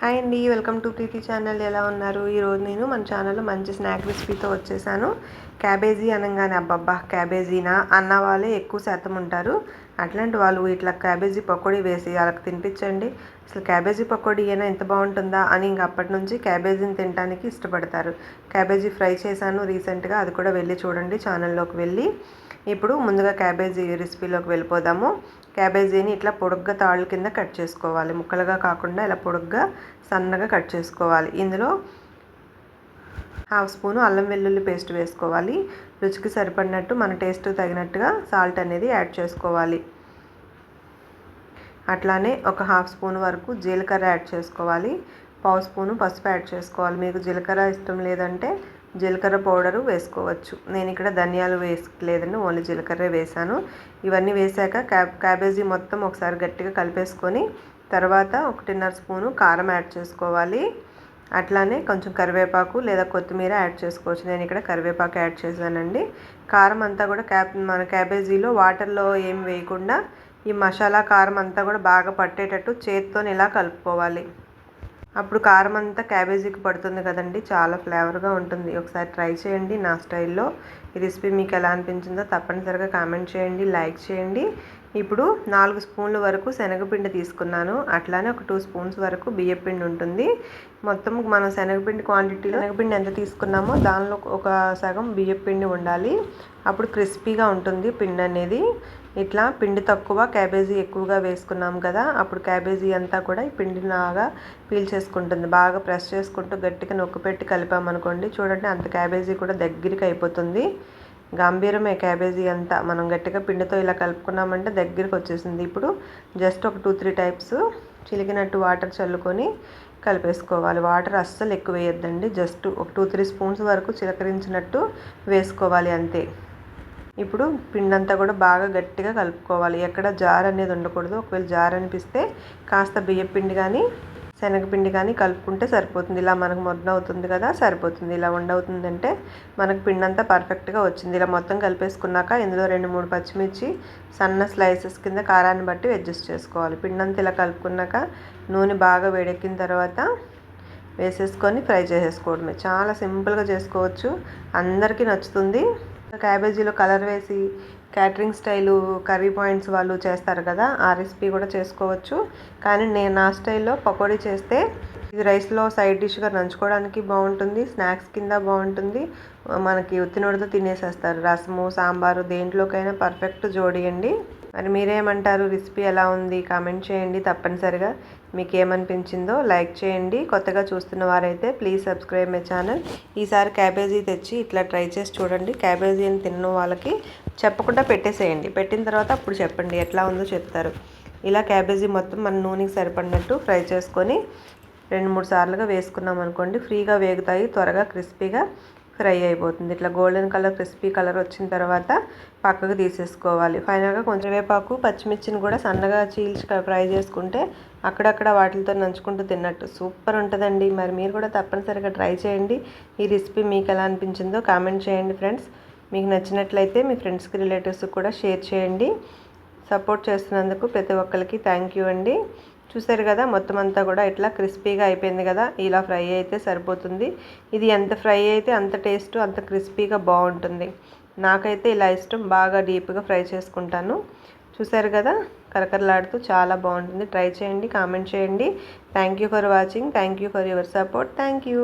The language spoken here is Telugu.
హాయ్ అండి వెల్కమ్ టు ప్రీతి ఛానల్. ఎలా ఉన్నారు? ఈరోజు నేను మన ఛానల్లో మంచి స్నాక్ రెసిపీతో వచ్చేసాను. క్యాబేజీ అనగానే అబ్బబ్బా క్యాబేజీనా? అన్న వాళ్ళే ఎక్కువ శాతం ఉంటారు. అట్లాంటి వాళ్ళు ఇట్లా క్యాబేజీ పకోడీ వేసి వాళ్ళకి తినిపించండి. అసలు క్యాబేజీ పకోడీ అయినా ఎంత బాగుంటుందా అని ఇంక అప్పటి నుంచి క్యాబేజీని తినడానికి ఇష్టపడతారు. క్యాబేజీ ఫ్రై చేశాను రీసెంట్గా అది కూడా వెళ్ళి చూడండి ఛానల్లోకి వెళ్ళి. ఇప్పుడు ముందుగా క్యాబేజీ రెసిపీలోకి వెళ్ళిపోదాము. క్యాబేజీని ఇట్లా పొడుగ్గా తాళ్ళు కింద కట్ చేసుకోవాలి. ముక్కలుగా కాకుండా ఇలా పొడుగ్గా సన్నగా కట్ చేసుకోవాలి. ఇందులో హాఫ్ స్పూను అల్లం వెల్లుల్లి పేస్ట్ వేసుకోవాలి. రుచికి సరిపడినట్టు మన టేస్ట్ తగినట్టుగా సాల్ట్ అనేది యాడ్ చేసుకోవాలి. అట్లానే ఒక హాఫ్ స్పూన్ వరకు జీలకర్ర యాడ్ చేసుకోవాలి. పావు స్పూను పసుపు యాడ్ చేసుకోవాలి. మీకు జీలకర్ర ఇష్టం లేదంటే జీలకర్ర పౌడరు వేసుకోవచ్చు. నేను ఇక్కడ ధనియాలు వేసుకోలేదండి ఓన్లీ జీలకర్రే వేసాను ఇవన్నీ వేసాక క్యాబ్ క్యాబేజీ మొత్తం ఒకసారి గట్టిగా కలిపేసుకొని తర్వాత ఒకటిన్నర స్పూను కారం యాడ్ చేసుకోవాలి. అట్లానే కొంచెం కరివేపాకు లేదా కొత్తిమీర యాడ్ చేసుకోవచ్చు. నేను ఇక్కడ కరివేపాకు యాడ్ చేశానండి. కారం అంతా కూడా క్యాబ్ మన క్యాబేజీలో వాటర్లో ఏం వేయకుండా ఈ మసాలా కారం అంతా కూడా బాగా పట్టేటట్టు చేత్తో ఇలా కలుపుకోవాలి. అప్పుడు కారం అంతా క్యాబేజీకి పడుతుంది కదండి చాలా ఫ్లేవర్గా ఉంటుంది. ఒకసారి ట్రై చేయండి నా స్టైల్లో. ఈ రెసిపీ మీకు ఎలా అనిపించిందో తప్పనిసరిగా కామెంట్ చేయండి లైక్ చేయండి. ఇప్పుడు నాలుగు స్పూన్ల వరకు శనగపిండి తీసుకున్నాను. అట్లానే ఒక టూ స్పూన్స్ వరకు బియ్యపిండి ఉంటుంది. మొత్తం మనం శనగపిండి క్వాంటిటీలో శనగపిండి ఎంత తీసుకున్నామో దానిలో ఒక సగం బియ్యపిండి ఉండాలి. అప్పుడు క్రిస్పీగా ఉంటుంది పిండి అనేది. ఇట్లా పిండి తక్కువ క్యాబేజీ ఎక్కువగా వేసుకున్నాం కదా అప్పుడు క్యాబేజీ అంతా కూడా ఈ పిండిలాగా పీల్చేసుకుంటుంది. బాగా ప్రెస్ చేసుకుంటూ గట్టిగా నొక్కు పెట్టి కలిపామనుకోండి చూడండి అంత క్యాబేజీ కూడా దగ్గరికి అయిపోతుంది. గంభీరమే క్యాబేజీ అంతా. మనం గట్టిగా పిండితో ఇలా కలుపుకున్నామంటే దగ్గరికి వచ్చేసింది. ఇప్పుడు జస్ట్ ఒక టూ త్రీ టైప్స్ చిలికినట్టు వాటర్ చల్లుకొని కలిపేసుకోవాలి. వాటర్ అస్సలు ఎక్కువ వేయొద్దండి. జస్ట్ ఒక టూ త్రీ స్పూన్స్ వరకు చిలకరించినట్టు వేసుకోవాలి అంతే. ఇప్పుడు పిండంతా కూడా బాగా గట్టిగా కలుపుకోవాలి. ఎక్కడ జార్ అనేది ఉండకూడదు. ఒకవేళ జార్ అనిపిస్తే కాస్త బియ్యం పిండి కానీ శనగపిండి కానీ కలుపుకుంటే సరిపోతుంది. ఇలా మనకు మొదన అవుతుంది కదా సరిపోతుంది. ఇలా ఉండవుతుందంటే మనకు పిండి అంతా పర్ఫెక్ట్గా వచ్చింది. ఇలా మొత్తం కలిపేసుకున్నాక ఇందులో రెండు మూడు పచ్చిమిర్చి సన్న స్లైసెస్ కింద కారాన్ని బట్టి అడ్జస్ట్ చేసుకోవాలి. పిండి అంతా ఇలా కలుపుకున్నాక నూనె బాగా వేడెక్కిన తర్వాత వేసేసుకొని ఫ్రై చేసేసుకోవడమే. చాలా సింపుల్గా చేసుకోవచ్చు. అందరికీ నచ్చుతుంది. క్యాబేజీలో కలర్ వేసి క్యాటరింగ్ స్టైలు కర్రీ పాయింట్స్ వాళ్ళు చేస్తారు కదా ఆ రెసిపీ కూడా చేసుకోవచ్చు. కానీ నేను నా స్టైల్లో పకోడీ చేస్తే ఇది రైస్లో సైడ్ డిష్గా నంచుకోవడానికి బాగుంటుంది స్నాక్స్ కింద బాగుంటుంది. మనకి ఉత్తినోడితో తినేసేస్తారు. రసము సాంబారు దేంట్లోకైనా పర్ఫెక్ట్ జోడియండి. మరి మీరేమంటారు? రెసిపీ ఎలా ఉంది? కామెంట్ చేయండి తప్పనిసరిగా. మీకు ఏమనిపించిందో లైక్ చేయండి. కొత్తగా చూస్తున్న వారైతే ప్లీజ్ సబ్స్క్రైబ్ మై ఛానల్. ఈసారి క్యాబేజీ తెచ్చి ఇట్లా ట్రై చేసి చూడండి. క్యాబేజీ అని తిన్న వాళ్ళకి చెప్పకుండా పెట్టేసేయండి. పెట్టిన తర్వాత అప్పుడు చెప్పండి ఎట్లా ఉందో చెప్తారు. ఇలా క్యాబేజీ మొత్తం మన నూనెకి సరిపడినట్టు ఫ్రై చేసుకొని రెండు మూడు సార్లుగా వేసుకున్నాం అనుకోండి ఫ్రీగా వేగుతాయి త్వరగా క్రిస్పీగా ఫ్రై అయిపోతుంది. ఇట్లా గోల్డెన్ కలర్ క్రిస్పీ కలర్ వచ్చిన తర్వాత పక్కకు తీసేసుకోవాలి. ఫైనల్గా కొంచెం వేపాకు పచ్చిమిర్చిని కూడా సన్నగా చీల్చి ఫ్రై చేసుకుంటే అక్కడక్కడ వాటితో నంచుకుంటూ తిన్నట్టు సూపర్ ఉంటుందండి. మరి మీరు కూడా తప్పనిసరిగా ట్రై చేయండి. ఈ రెసిపీ మీకు ఎలా అనిపించిందో కామెంట్ చేయండి ఫ్రెండ్స్. మీకు నచ్చినట్లయితే మీ ఫ్రెండ్స్కి రిలేటివ్స్కి కూడా షేర్ చేయండి. సపోర్ట్ చేస్తున్నందుకు ప్రతి ఒక్కరికి థ్యాంక్ యూ అండి. చూసారు కదా మొత్తం అంతా కూడా ఇట్లా క్రిస్పీగా అయిపోయింది కదా. ఇలా ఫ్రై అయితే సరిపోతుంది. ఇది ఎంత ఫ్రై అయితే అంత టేస్ట్ అంత క్రిస్పీగా బాగుంటుంది. నాకైతే ఇలా ఇష్టం బాగా డీప్గా ఫ్రై చేసుకుంటాను. చూసారు కదా కరకరలాడుతూ చాలా బాగుంటుంది. ట్రై చేయండి కామెంట్ చేయండి. Thank you for watching thank you for your support thank you